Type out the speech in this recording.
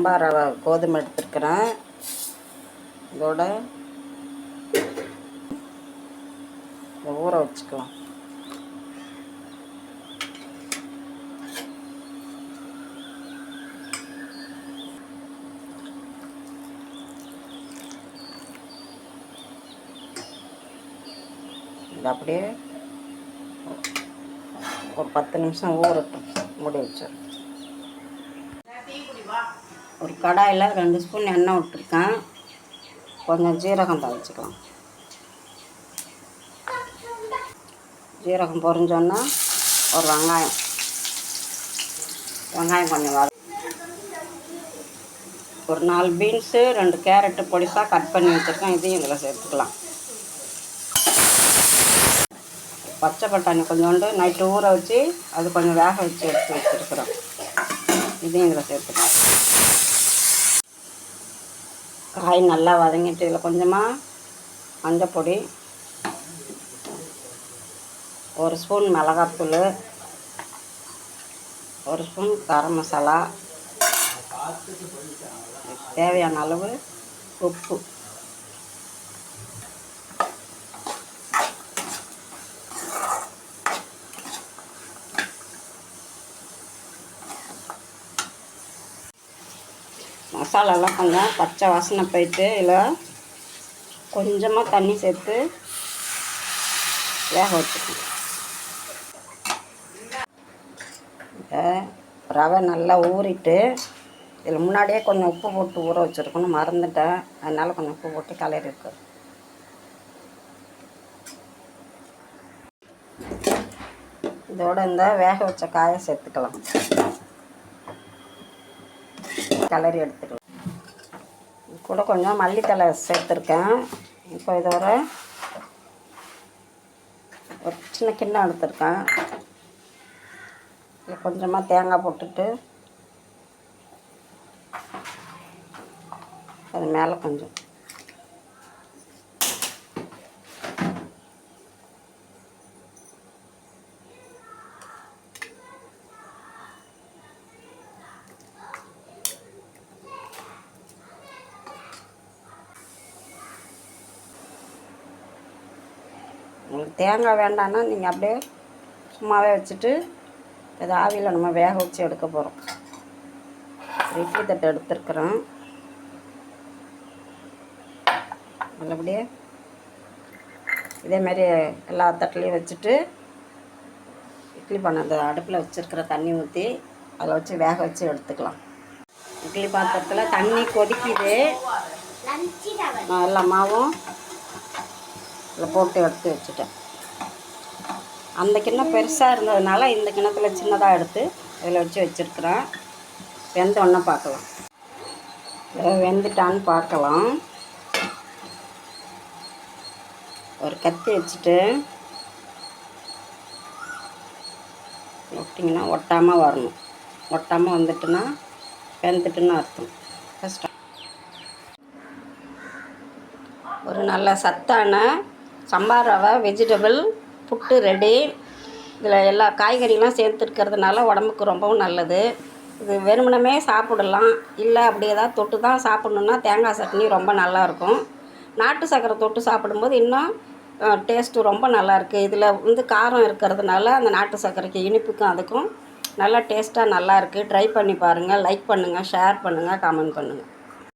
சம்பா ரவை கோதுமை எடுத்துருக்குறேன். இதோட ஊற வச்சுக்கலாம். இது அப்படியே ஒரு பத்து நிமிஷம் ஊறட்டும். மூடி வச்சிடும் ஒரு கடாயில் ரெண்டு ஸ்பூன் எண்ணெய் விட்டுருக்கேன். கொஞ்சம் ஜீரகம் தழிச்சிக்கலாம் ஜீரகம் பொறிஞ்சோன்னா ஒரு வெங்காயம். வெங்காயம் கொஞ்சம் வர ஒரு நாலு பீன்ஸு ரெண்டு கேரட்டு பொடிசாக கட் பண்ணி வச்சுருக்கேன். இதையும் இதில் சேர்த்துக்கலாம். பச்சை பட்டாணி கொஞ்சோண்டு நைட்டு ஊற வச்சு அது கொஞ்சம் வேக வச்சு எடுத்து வச்சுருக்குறோம். இதையும் இதில் சேர்த்துக்கலாம். காய் நல்லா வதங்கிட்டு இதில் கொஞ்சமாக மஞ்சள் பொடி ஒரு ஸ்பூன் மிளகாத்தூள் ஒரு ஸ்பூன் கரம் மசாலா தேவையான அளவு உப்பு. மசாலாலாம் கொஞ்சம் பச்சை வாசனை போயிட்டு இதில் கொஞ்சமாக தண்ணி சேர்த்து வேக வச்சுக்கணும். ரவை நல்லா ஊறிட்டு இதில் முன்னாடியே கொஞ்சம் உப்பு போட்டு ஊற வச்சுருக்கணும். மறந்துட்டேன். அதனால் கொஞ்சம் உப்பு போட்டு கலரி இருக்கு இதோட இந்த வேக வச்ச காயை சேர்த்துக்கலாம். கலரி எடுத்துக்கலாம். கூட கொஞ்சம் மல்லித்தலை சேர்த்துருக்கேன். இப்போ இதோட ஒரு சின்ன கிண்ணம் எடுத்துருக்கேன். இதில் கொஞ்சமாக தேங்காய் போட்டுட்டு அது மேலே கொஞ்சம் உங்களுக்கு தேங்காய் வேண்டான்னா நீங்கள் அப்படியே சும்மாவே வச்சுட்டு இது ஆவியில் நம்ம வேக வச்சு எடுக்க போகிறோம் இட்லி தட்டு எடுத்துருக்குறோம் நல்லபடியே இதேமாரி எல்லா தட்டுலையும் வச்சுட்டு இட்லி பண்ண அந்த அடுப்பில் வச்சுருக்கிற தண்ணி ஊற்றி அதில் வச்சு வேக வச்சு எடுத்துக்கலாம். இட்லி பாத்திரத்தில் தண்ணி கொதிக்குது. எல்லா மாவும் அதில் போட்டு எடுத்து வச்சுட்டேன். அந்த கிண்ணம் பெருசாக இருந்ததுனால இந்த கிண்ணத்தில் சின்னதாக எடுத்து இதில் வச்சு வச்சுருக்குறேன். வெந்த ஒன்று பார்க்கலாம். வெந்துட்டான்னு பார்க்கலாம். ஒரு கத்தி வச்சுட்டு விட்டிங்கன்னா ஒட்டாமல் வரணும். ஒட்டாமல் வந்துட்டுன்னா வெந்துட்டுன்னு அர்த்தம். கஷ்டம் ஒரு நல்ல சத்தான சம்பார் ரவை வெஜிடபிள் புட்டு ரெடி இதில் எல்லா காய்கறிலாம் சேர்த்துருக்கிறதுனால உடம்புக்கு ரொம்பவும் நல்லது. இது வெறுமனமே சாப்பிடலாம். இல்லை அப்படி ஏதாவது தொட்டு தான் சாப்பிட்ணுன்னா தேங்காய் சட்னி ரொம்ப நல்லாயிருக்கும் நாட்டு சக்கரை தொட்டு சாப்பிடும்போது இன்னும் டேஸ்ட்டு ரொம்ப நல்லாயிருக்கு இதில் வந்து காரம் இருக்கிறதுனால அந்த நாட்டு சர்க்கரைக்கு இனிப்புக்கும் அதுக்கும் நல்லா டேஸ்ட்டாக நல்லாயிருக்கு ட்ரை பண்ணி பாருங்கள் லைக் பண்ணுங்கள் ஷேர் பண்ணுங்கள் கமெண்ட் பண்ணுங்கள்